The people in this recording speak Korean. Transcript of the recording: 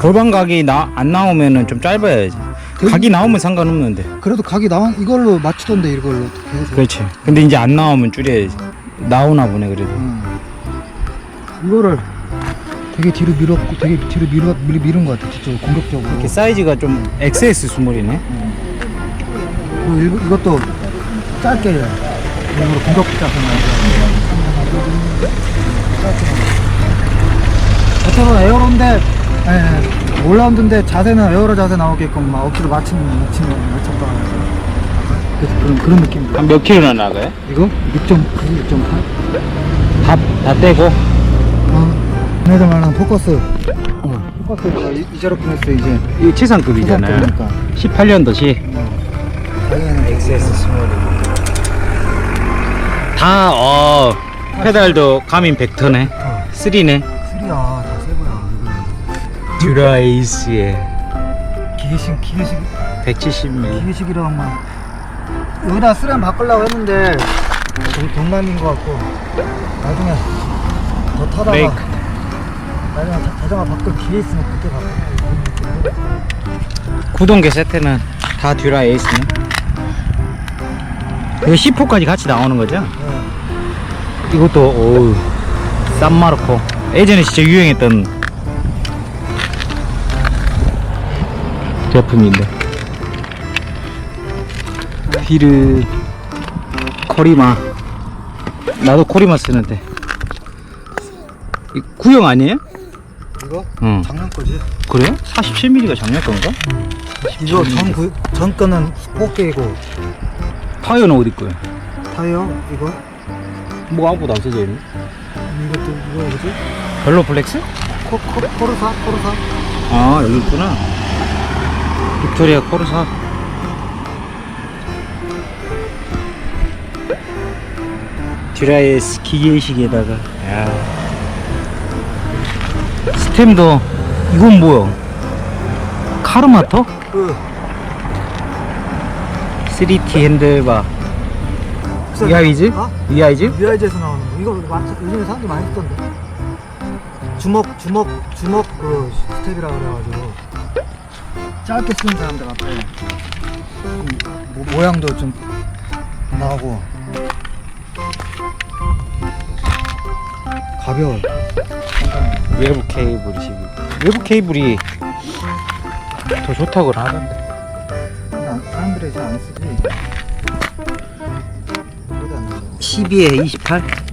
골반 각이 나, 안 나오면은 좀 짧아야지. 각이 나오면 상관없는데. 그래도 각이 나온 이걸로 맞추던데 이걸로 어떻게 해서. 그렇지. 근데 이제 안 나오면 줄여야지. 나오나 보네 그래도. 음. 이거를 되게 뒤로 밀었고 되게 뒤로 밀어 밀, 밀은 것 같아 진짜 공격적으로. 이렇게 사이즈가 좀 XS 수물이네. 그리고 일, 이것도 짧게 일부러 공격자서 어쩌면 에어로인데 예, 올라운드인데 자세는 에어로 자세 나오게끔 막 억지로 맞추는 맞추는 맞췄다 그래서 그런 그런 느낌 한 몇 킬로나 나가요? 이거 6.9 6.8 다, 다 떼고. 어 얘네들 말하는 포커스 어, 포커스가 이- 이제로 플러스 이제 이 최상급이잖아요. 그러니까 18년도시. 자기는 XS 스몰. 다, 어, 페달도 가민 벡터네. 어. 3네. 쓰리야 다 세고야 듀라이스의 기계식 기계식 170mm. 기계식이랑 막 여기다 쓰레기 바꾸려고 했는데 돈, 돈만인 것 같고 나중에 더 타다가 브레이크. 나중에 자- 자전거 바꿀 기회 있으면 그때 바꿔 구동계 세트는 다 듀라 에이스네. 이거 C4까지 같이 나오는 거죠? 네. 이것도, 오우, 산마르코. 예전에 진짜 유행했던 제품인데. 휠을, 코리마. 나도 코리마 쓰는데. 이 구형 아니에요? 이거 응. 작년 거지 그래요? 47mm가 작년 건가? 이거 전, 그, 전 거는 스포게이고 타이어는 어디 거예요? 타이어 이거 뭐 아무것도 안 써져 있네. 이것도 이거 뭐지 별로 플렉스? 코, 코, 코르사 코르사 아 여기 있구나. 빅토리아 코르사. 듀라이스 기계식에다가 야. 스템도 이건 뭐야? 카르마토? 그 3T 핸들바 이하이즈? 어? 이하이즈? 유아이즈에서 나오는 거 이거 맞 요즘에 사람들이 많이 쓰던데 주먹 주먹 주먹 그 스텝이라 그래가지고 짧게 쓰는 사람들 앞에 좀 모, 모양도 좀 나오고. 가벼워 외부 케이블이시 외부 케이블이 더 좋다고 하던데. 사람들이 잘 안 쓰지. 그래도 안 나와. 12에 28?